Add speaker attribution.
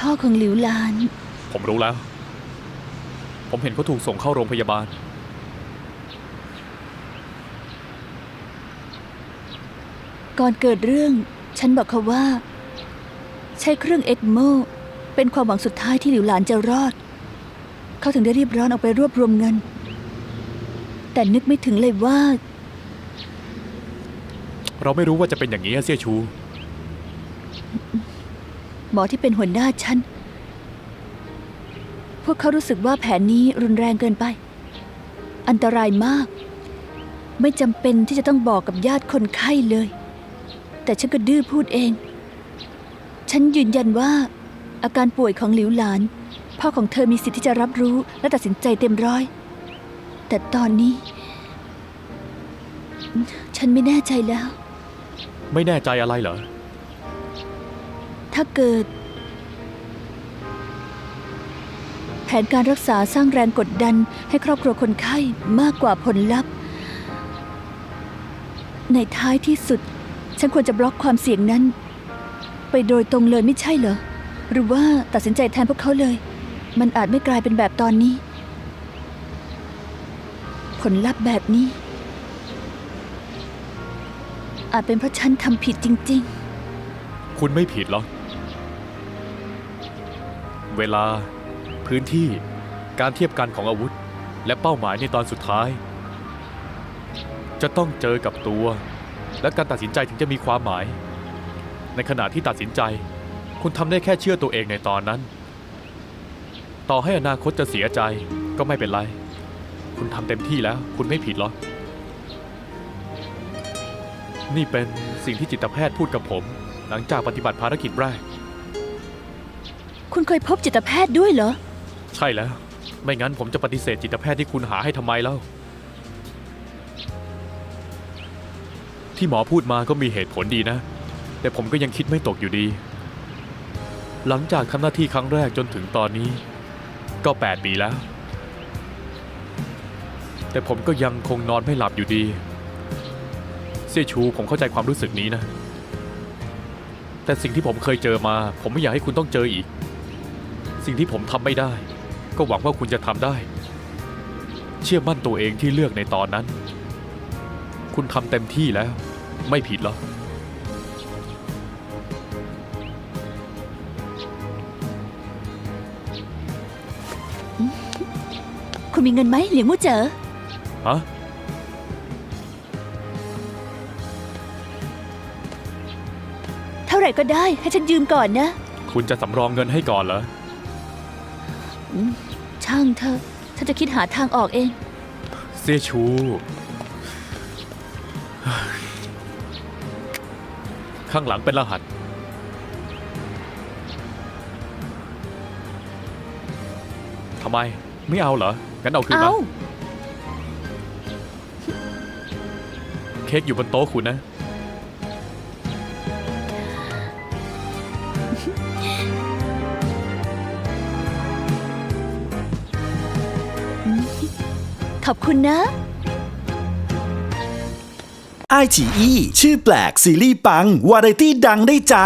Speaker 1: พ่อของหลิวหลาน
Speaker 2: ผมรู้แล้ว ผมเห็นเขาถูกส่งเข้าโรงพยาบาล
Speaker 1: ก่อนเกิดเรื่อง ฉันบอกเขาว่า ใช้เครื่องเอ็กโม เป็นความหวังสุดท้ายที่หลิวหลานจะรอด เขาถึงได้รีบร้อนออกไปรวบรวมเงิน แต่นึกไม่ถึงเลยว่า
Speaker 2: เราไม่รู้ว่าจะเป็นอย่างนี้อะเสี่ยชู
Speaker 1: หมอที่เป็นหัวหน้าฉัน พวกเขารู้สึกว่าแผนนี้รุนแรงเกินไป อันตรายมาก ไม่จำเป็นที่จะต้องบอกกับญาติคนไข้เลย แต่ฉันก็ดื้อพูดเอง ฉันยืนยันว่า อาการป่วยของหลิวหลาน พ่อของเธอมีสิทธิ์ที่จะรับรู้และตัดสินใจเต็มร้อย แต่ตอนนี้ ฉันไม่แน่ใจแล้ว
Speaker 2: ไม่แน่ใจอะไรเหรอ
Speaker 1: ถ้าเกิด แผนการรักษาสร้างแรงกดดันให้ครอบครัวคนไข้มากกว่าผลลัพธ์ ในท้ายที่สุด ฉันควรจะบล็อกความเสี่ยงนั้น ไปโดยตรงเลยไม่ใช่เหรอ หรือว่าตัดสินใจแทนพวกเขาเลย มันอาจไม่กลายเป็นแบบตอนนี้ ผลลัพธ์แบบนี้ อาจเป็นเพราะฉันทำผิดจริง ๆ
Speaker 2: คุณไม่ผิดหรอก เวลา พื้นที่ การเทียบกันของอาวุธ และเป้าหมายในตอนสุดท้าย จะต้องเจอกับตัว และการตัดสินใจถึงจะมีความหมาย ในขณะที่ตัดสินใจ คุณทำได้แค่เชื่อตัวเองในตอนนั้น ต่อให้อนาคตจะเสียใจก็ไม่เป็นไร คุณทำเต็มที่แล้ว คุณไม่ผิดหรอกนี่เป็นสิ่งที่จิตแพทย์พูดกับผม หลังจากปฏิบัติภารกิจแรก
Speaker 1: คุณเคยพบจิตแพทย์ด้วยเหรอ
Speaker 2: ใช่แล้ว ไม่งั้นผมจะปฏิเสธจิตแพทย์ที่คุณหาให้ทำไมเล่า ที่หมอพูดมาก็มีเหตุผลดีนะ แต่ผมก็ยังคิดไม่ตกอยู่ดี หลังจากทำหน้าที่ครั้งแรกจนถึงตอนนี้ ก็ 8 ปีแล้ว แต่ผมก็ยังคงนอนไม่หลับอยู่ดี เสี่ยชูผมเข้าใจความรู้สึกนี้นะ แต่สิ่งที่ผมเคยเจอมา ผมไม่อยากให้คุณต้องเจออีก สิ่งที่ผมทำไม่ได้ ก็หวังว่าคุณจะทำได้ เชื่อมั่นตัวเองที่เลือกในตอนนั้น คุณทำเต็มที่แล้ว ไม่ผิดหรอก
Speaker 1: คุณมีเงินไหมเหลียงมู่เจ๋อ
Speaker 2: ฮะ
Speaker 1: เท่าไหร่ก็ได้ให้ฉันยืมก่อนนะ
Speaker 2: คุณจะสำรองเงินให้ก่อนเหรอ
Speaker 1: ช่างเธอะฉันจะคิดหาทางออกเอง
Speaker 2: เสียชู ข้างหลังเป็นรหัส ทำไม ไม่เอาเหรอ งั้นเอาคืน
Speaker 1: เอา
Speaker 2: มาเค้กอยู่บนโต๊ะคุณนะ
Speaker 1: ขอบคุณนะ
Speaker 3: ไอฉีอีชื่อแปลกซีรีส์ปัง วาไรตี้ดังได้ใจ